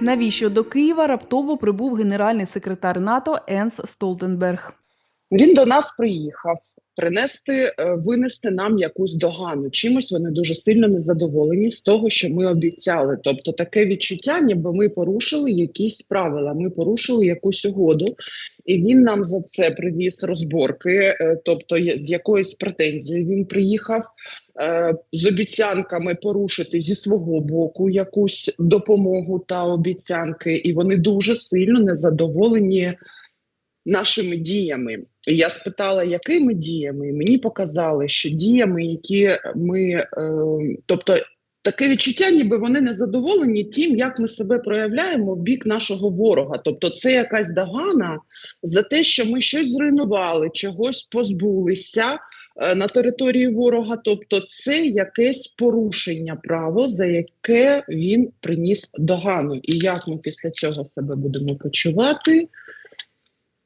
Навіщо до Києва раптово прибув генеральний секретар НАТО Енс Столтенберг? Він до нас приїхав принести, е, винести нам якусь догану. Чимось вони дуже сильно незадоволені з того, що ми обіцяли. Тобто таке відчуття, ніби ми порушили якісь правила, ми порушили якусь угоду, і він нам за це привіз розборки. е, Тобто, з якоюсь претензією він приїхав е, з обіцянками порушити зі свого боку якусь допомогу та обіцянки, і вони дуже сильно незадоволені нашими діями. Я спитала, якими діями, і мені показали, що діями, які ми, е, тобто таке відчуття, ніби вони не задоволені тим, як ми себе проявляємо в бік нашого ворога. Тобто, це якась догана за те, що ми щось зруйнували, чогось позбулися е, на території ворога. Тобто, це якесь порушення правил, за яке він приніс догану. І як ми після цього себе будемо почувати?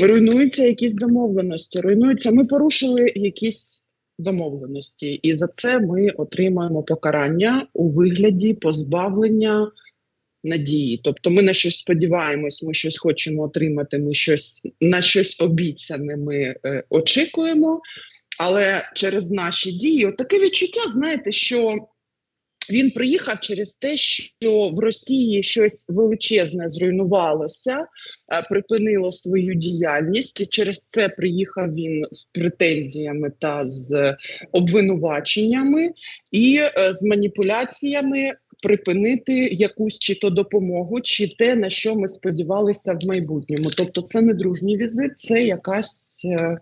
Руйнуються якісь домовленості, руйнуються. Ми порушили якісь домовленості, і за це ми отримаємо покарання у вигляді позбавлення надії. Тобто, ми на щось сподіваємось, ми щось хочемо отримати, ми щось на щось обіцяне ми е, очікуємо. Але через наші дії, таке відчуття, знаєте, що він приїхав через те, що в Росії щось величезне зруйнувалося, е, припинило свою діяльність. І через це приїхав він з претензіями та з обвинуваченнями і е, з маніпуляціями. Припинити якусь чи то допомогу, чи те, на що ми сподівалися в майбутньому. Тобто, це не дружній візит, це якась е,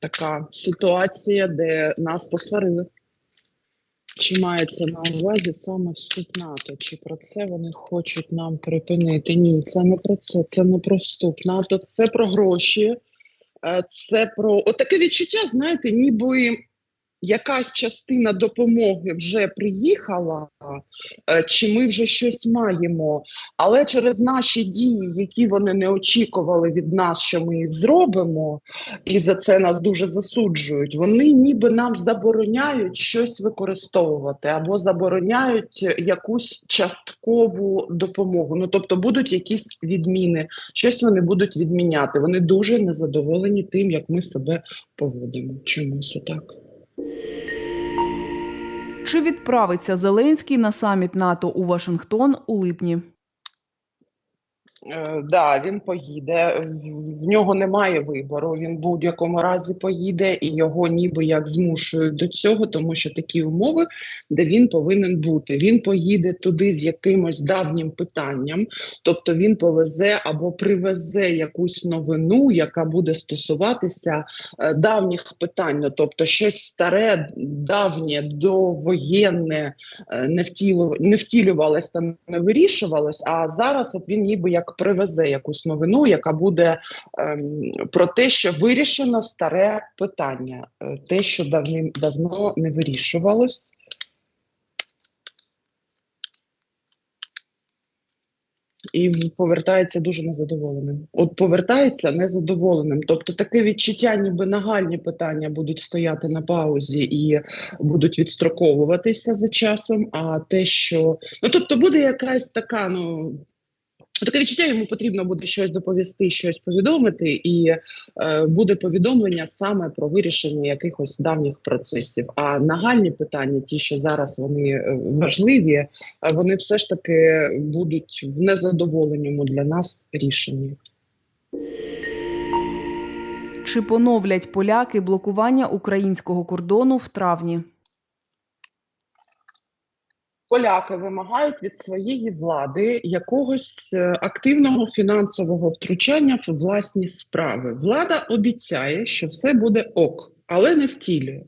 така ситуація, де нас посварили. Чи мається на увазі саме вступ НАТО? Чи про це вони хочуть нам припинити? Ні, це не про це, це не про вступ НАТО, це про гроші, е, це про отаке відчуття, знаєте, ніби якась частина допомоги вже приїхала, е, чи ми вже щось маємо, але через наші дії, які вони не очікували від нас, що ми їх зробимо, і за це нас дуже засуджують. Вони ніби нам забороняють щось використовувати або забороняють якусь часткову допомогу. Ну тобто будуть якісь відміни, щось вони будуть відміняти. Вони дуже незадоволені тим, як ми себе поводимо. Чомусь отак. Чи відправиться Зеленський на саміт НАТО у Вашингтон у липні? Е, да, він поїде. В- нього немає вибору. Він будь-якому разі поїде, і його ніби як змушують до цього, тому що такі умови, де він повинен бути. Він поїде туди з якимось давнім питанням, тобто він повезе або привезе якусь новину, яка буде стосуватися е, давніх питань. Ну, тобто щось старе, давнє, довоєнне е, не втілю, не втілювалось та не вирішувалось. А зараз от він ніби як привезе якусь новину, яка буде ем, про те, що вирішено старе питання, е, те, що давним давно не вирішувалось. І повертається дуже незадоволеним. От повертається незадоволеним. Тобто таке відчуття, ніби нагальні питання будуть стояти на паузі і будуть відстроковуватися за часом. А те, що ну тобто буде якась така, ну таке відчуття, йому потрібно буде щось доповісти, щось повідомити, і е, буде повідомлення саме про вирішення якихось давніх процесів. А нагальні питання, ті, що зараз вони е, важливі, е, вони все ж таки будуть в незадоволеному для нас рішенні. Чи поновлять поляки блокування українського кордону в травні? Поляки вимагають від своєї влади якогось е, активного фінансового втручання в власні справи. Влада обіцяє, що все буде ок, але не втілює.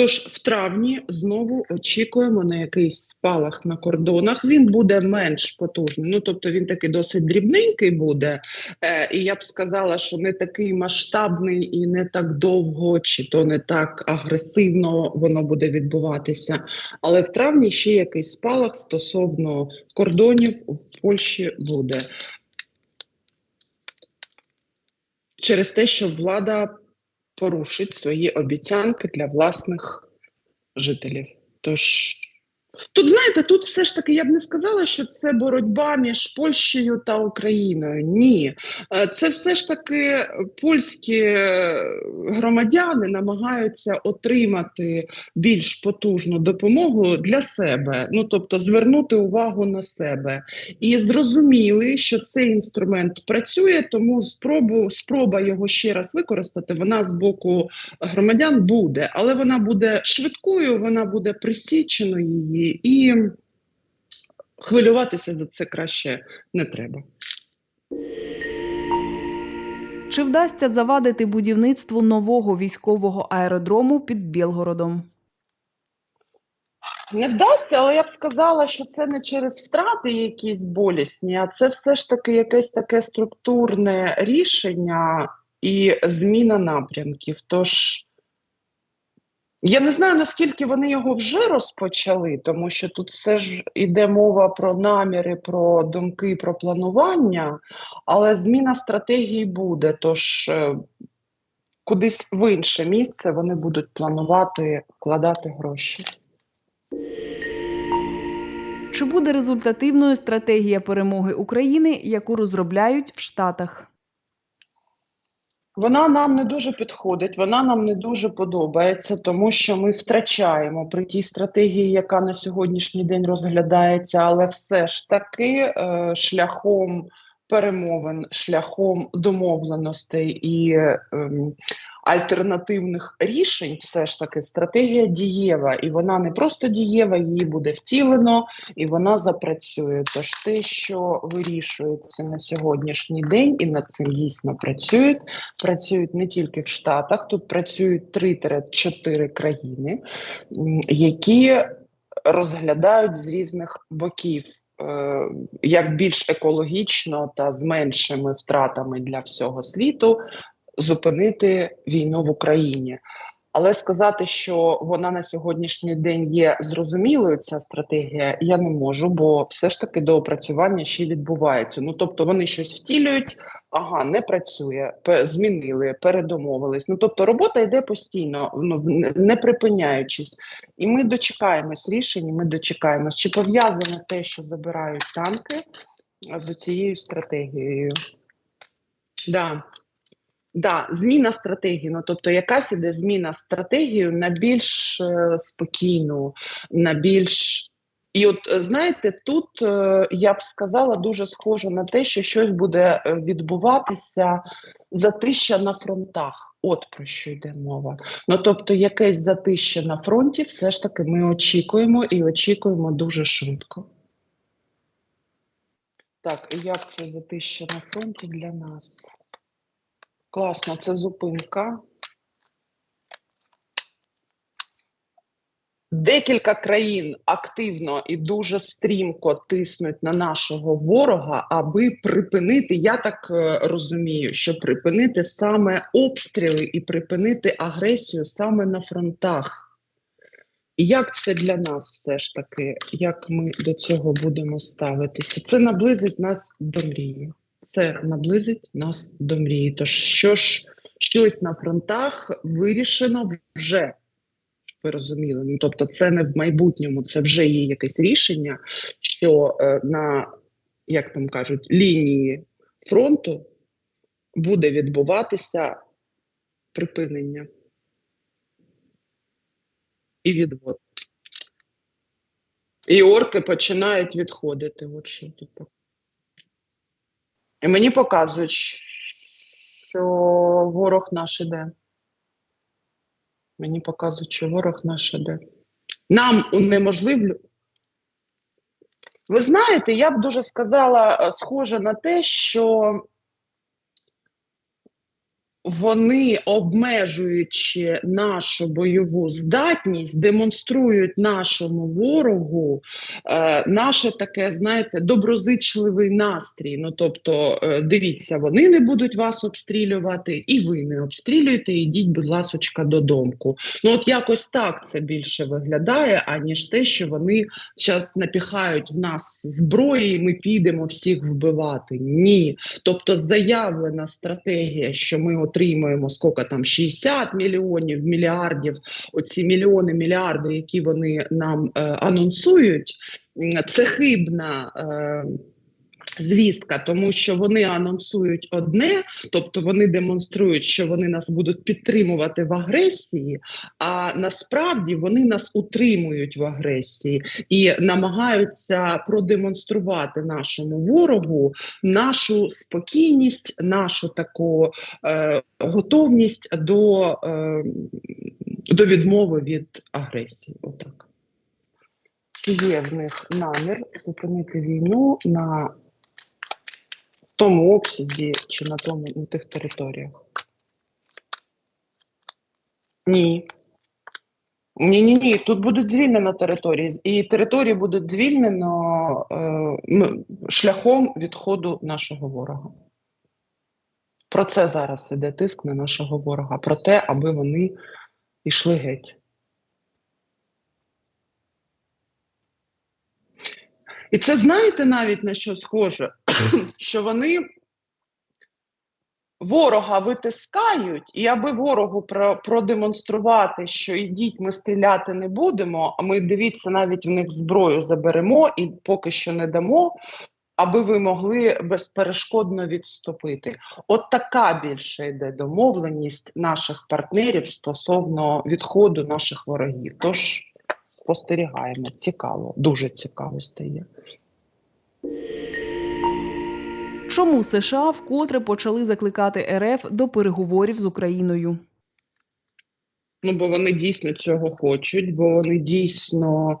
Тож в травні знову очікуємо на якийсь спалах на кордонах. Він буде менш потужний. Ну тобто він такий досить дрібненький буде. Е, і я б сказала, що не такий масштабний і не так довго, чи то не так агресивно воно буде відбуватися. Але в травні ще якийсь спалах стосовно кордонів в Польщі буде. Через те, що влада порушить свої обіцянки для власних жителів. Тож Тут знаєте, тут все ж таки я б не сказала, що це боротьба між Польщею та Україною. Ні, Е, це все ж таки польські е, громадяни намагаються отримати більш потужну допомогу для себе, ну тобто звернути увагу на себе і зрозуміли, що цей інструмент працює, тому спробу спроба його ще раз використати. Вона з боку громадян буде, але вона буде швидкою, вона буде присічено її, і хвилюватися за це краще не треба. Чи вдасться завадити будівництву нового військового аеродрому під Білгородом? Не вдасться, але я б сказала, що це не через втрати якісь болісні, а це все ж таки якесь таке структурне рішення і зміна напрямків. Тож я не знаю, наскільки вони його вже розпочали, тому що тут все ж іде мова про наміри, про думки, про планування, але зміна стратегії буде. Тож е, кудись в інше місце вони будуть планувати вкладати гроші. Чи буде результативною стратегія перемоги України, яку розробляють в Штатах? Вона нам не дуже підходить, вона нам не дуже подобається, тому що ми втрачаємо при тій стратегії, яка на сьогоднішній день розглядається, але все ж таки е, шляхом перемовин, шляхом домовленостей і е, альтернативних рішень, все ж таки стратегія дієва, і вона не просто дієва, її буде втілено і вона запрацює. Тож те, що вирішується на сьогоднішній день, і над цим дійсно працюють працюють не тільки в Штатах, тут працюють 3-4 країни, які розглядають з різних боків. е, Як більш екологічно та з меншими втратами для всього світу зупинити війну в Україні. Але сказати, що вона на сьогоднішній день є зрозумілою, ця стратегія, я не можу, бо все ж таки доопрацювання ще відбувається. Ну тобто вони щось втілюють, ага, не працює, змінили, передомовились. Ну тобто робота йде постійно, ну не- припиняючись. І ми дочекаємось рішень, ми дочекаємось, чи пов'язане те, що забирають танки з цією стратегією. Да. Да, зміна стратегії, ну тобто якась іде зміна стратегії на більш е, спокійну, на більш. І от е, знаєте, тут е, я б сказала дуже схоже на те, що щось буде е, відбуватися затища на фронтах. От про що йде мова. Ну тобто, якесь затища на фронті, все ж таки ми очікуємо і очікуємо дуже швидко. Так, як це затища на фронті для нас? Класно, це зупинка. Декілька країн активно і дуже стрімко тиснуть на нашого ворога, аби припинити, я так е, розумію, що припинити саме обстріли і припинити агресію саме на фронтах. І як це для нас все ж таки, як ми до цього будемо ставитися? Це наблизить нас до мрії. Це наблизить нас до мрії. Тож що ж, щось на фронтах вирішено вже. Ви розуміли? Ну, тобто, це не в майбутньому, це вже є якесь рішення, що е, на, як там кажуть, лінії фронту буде відбуватися припинення і відвод. І орки починають відходити. От що тут. таке. І мені показують, що ворог наш іде. Мені показують, що ворог наш іде. Нам унеможливлю. Ви знаєте, я б дуже сказала, е, схоже на те, що вони, обмежуючи нашу бойову здатність, демонструють нашому ворогу е, наше таке, знаєте, доброзичливий настрій. Ну тобто, е, дивіться, вони не будуть вас обстрілювати, і ви не обстрілюєте. Ідіть, будь ласочка, додомку. Ну, от якось так це більше виглядає, аніж те, що вони зараз напіхають в нас зброї, і ми підемо всіх вбивати. Ні. Тобто заявлена стратегія, що ми от отримуємо скільки там 60 мільйонів, мільярдів, оці мільйони, мільярди, які вони нам е, анонсують, це хибна. Е, Звістка, тому що вони анонсують одне, тобто вони демонструють, що вони нас будуть підтримувати в агресії, а насправді вони нас утримують в агресії і намагаються продемонструвати нашому ворогу нашу спокійність, нашу таку е, готовність до, е, до відмови від агресії. Отак. Є в них намір зупинити війну на тому обсязі чи на тому на тих територіях? Ні. Ні, ні, ні. Тут будуть звільнено території, і території будуть звільнено е, шляхом відходу нашого ворога. Про це зараз іде тиск на нашого ворога, про те, аби вони йшли геть. І це знаєте навіть на що схоже? що вони ворога витискають, і аби ворогу про, продемонструвати, що ідіть, ми стріляти не будемо, а ми дивіться, навіть в них зброю заберемо і поки що не дамо, аби ви могли безперешкодно відступити. От така більше йде домовленість наших партнерів стосовно відходу наших ворогів. Тож спостерігаємо, цікаво, дуже цікаво стає. Чому США вкотре почали закликати РФ до переговорів з Україною? Ну, бо вони дійсно цього хочуть, бо вони дійсно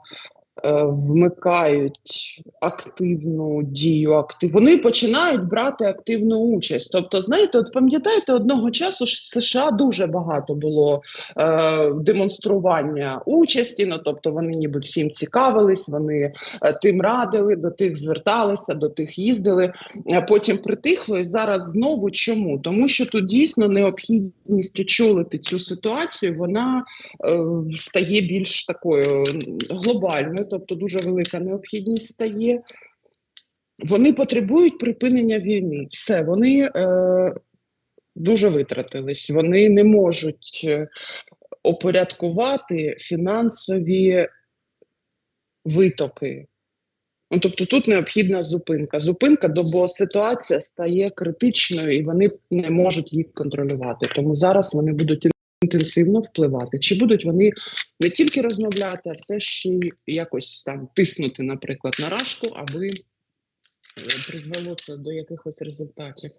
вмикають активну дію. Актив... Вони починають брати активну участь. Тобто, знаєте, от пам'ятаєте, одного часу ж США дуже багато було е, демонстрування участі. Ну, тобто, вони ніби всім цікавились, вони е, тим радили, до тих зверталися, до тих їздили. Е, Потім притихло, і зараз знову чому? Тому що тут дійсно необхідність очолити цю ситуацію, вона е, стає більш такою глобальною, тобто дуже велика необхідність стає. Вони потребують припинення війни. Все, вони е, дуже витратились. Вони не можуть е, опорядкувати фінансові витоки. Ну, тобто тут необхідна зупинка. Зупинка, бо ситуація стає критичною і вони не можуть їх контролювати. Тому зараз вони будуть інтенсивно впливати. Чи будуть вони не тільки розмовляти, а все ще й якось там тиснути, наприклад, на рашку, аби е, призвело це до якихось результатів.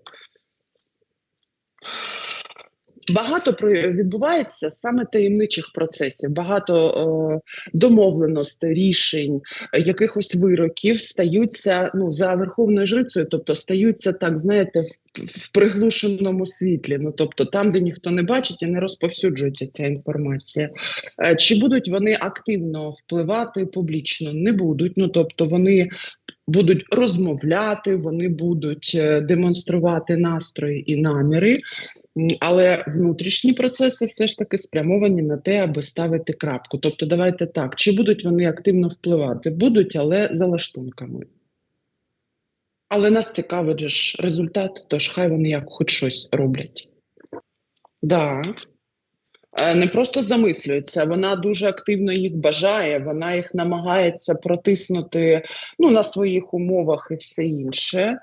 Багато відбувається саме таємничих процесів, багато е, домовленостей, рішень, якихось вироків стаються ну за верховною жрицею, тобто стаються так, знаєте, в, в приглушеному світлі. Ну тобто там, де ніхто не бачить і не розповсюджується ця інформація. Е, чи будуть вони активно впливати публічно? Не будуть. Ну тобто вони будуть розмовляти, вони будуть е, демонструвати настрої і наміри. Але внутрішні процеси все ж таки спрямовані на те, аби ставити крапку. Тобто, давайте так, чи будуть вони активно впливати? Будуть, але за лаштунками. Але нас цікавить же ж результат, тож хай вони як хоч щось роблять. Да. Е, Не просто замислюється, вона дуже активно їх бажає, вона їх намагається протиснути ну, на своїх умовах і все інше.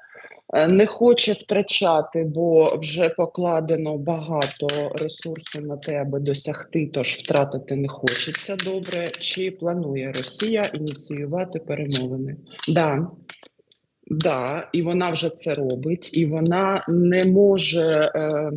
Е, Не хоче втрачати, бо вже покладено багато ресурсу на те, аби досягти, тож втратити не хочеться добре. Чи планує Росія ініціювати перемовини? Да. Да, і вона вже це робить, і вона не може. Е,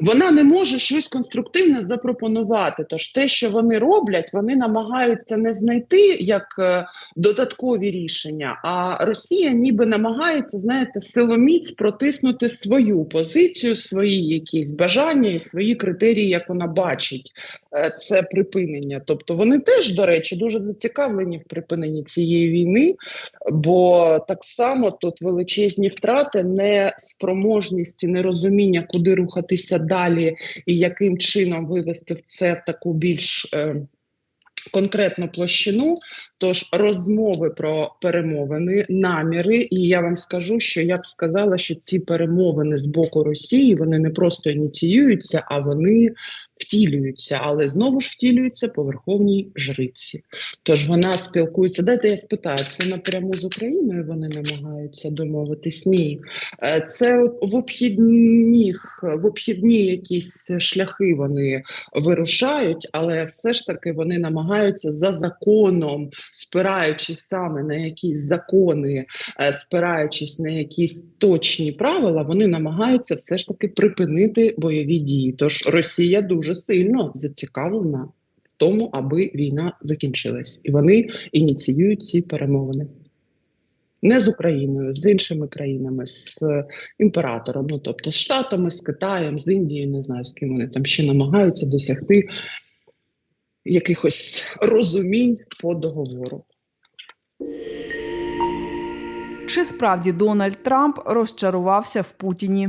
вона не може щось конструктивне запропонувати. Тож те, що вони роблять, вони намагаються не знайти як е, додаткові рішення. А Росія ніби намагається, знаєте, силоміць протиснути свою позицію, свої якісь бажання і свої критерії, як вона бачить е, це припинення. Тобто вони теж, до речі, дуже зацікавлені в припиненні цієї війни, бо так само тут величезні втрати, неспроможність і нерозуміння, куди рухатися далі і яким чином вивести це в таку більш е, конкретну площину. Тож розмови про перемовини, наміри, і я вам скажу, що я б сказала, що ці перемовини з боку Росії вони не просто ініціюються, а вони втілюються, але знову ж втілюються по верховній жриці. Тож вона спілкується. Дайте я спитаю, це напряму з Україною вони намагаються домовитись? Ні. Е, Це в обхідних, в обхідні якісь шляхи вони вирушають, але все ж таки вони намагаються за законом, спираючись саме на якісь закони, е, спираючись на якісь точні правила, вони намагаються все ж таки припинити бойові дії. Тож Росія дуже сильно зацікавлена в тому, аби війна закінчилась, і вони ініціюють ці перемовини. Не з Україною, з іншими країнами, з е, імператором, ну тобто з Штатами, з Китаєм, з Індією, не знаю, з ким вони там ще намагаються досягти якихось розумінь по договору. Чи справді Дональд Трамп розчарувався в Путіні?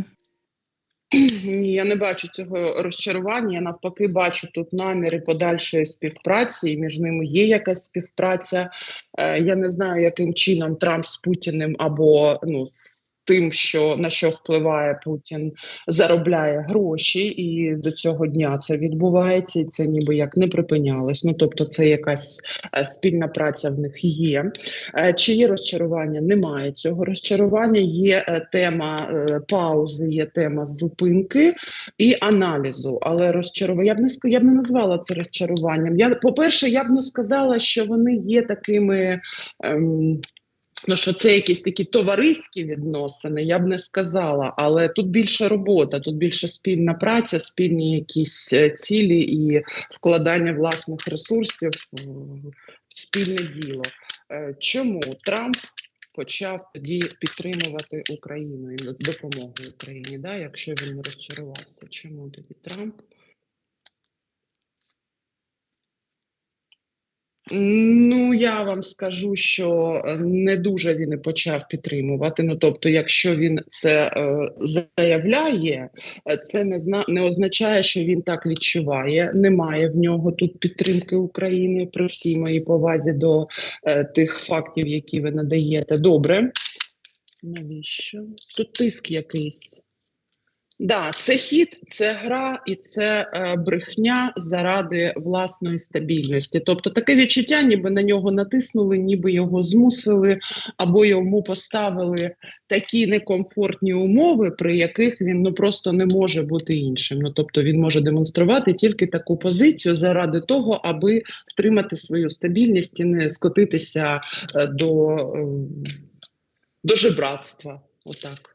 Ні, я не бачу цього розчарування. Я навпаки бачу тут наміри подальшої співпраці, і між ними є якась співпраця. Е, я не знаю, яким чином Трамп з Путіним або ну з тим, що на що впливає Путін, заробляє гроші, і до цього дня це відбувається, і це ніби як не припинялось. Ну тобто, це якась е, спільна праця в них є. Е, Чи є розчарування? Немає цього розчарування. Є е, тема паузи, є тема зупинки і аналізу. Але розчарування я б не я б не назвала це розчаруванням. Я по-перше, я б не сказала, що вони є такими. Ем, Ну, що це якісь такі товариські відносини, я б не сказала, але тут більше робота, тут більше спільна праця, спільні якісь е, цілі і вкладання власних ресурсів в спільне діло. Е, Чому Трамп почав тоді підтримувати Україну і допомогу Україні? Да, якщо він розчарувався, чому тоді Трамп? Ну, я вам скажу, що е, не дуже він і почав підтримувати. Ну, тобто, якщо він це е, заявляє, е, це не зна не означає, що він так відчуває. Немає в нього тут підтримки України при всій моїй повазі до е, тих фактів, які ви надаєте. Добре. Навіщо? Тут тиск якийсь. Да, це хід, це гра і це е, брехня заради власної стабільності. Тобто таке відчуття, ніби на нього натиснули, ніби його змусили, або йому поставили такі некомфортні умови, при яких він ну просто не може бути іншим. Ну тобто він може демонструвати тільки таку позицію заради того, аби втримати свою стабільність і не скотитися е, до, е, до жебратства. Отак.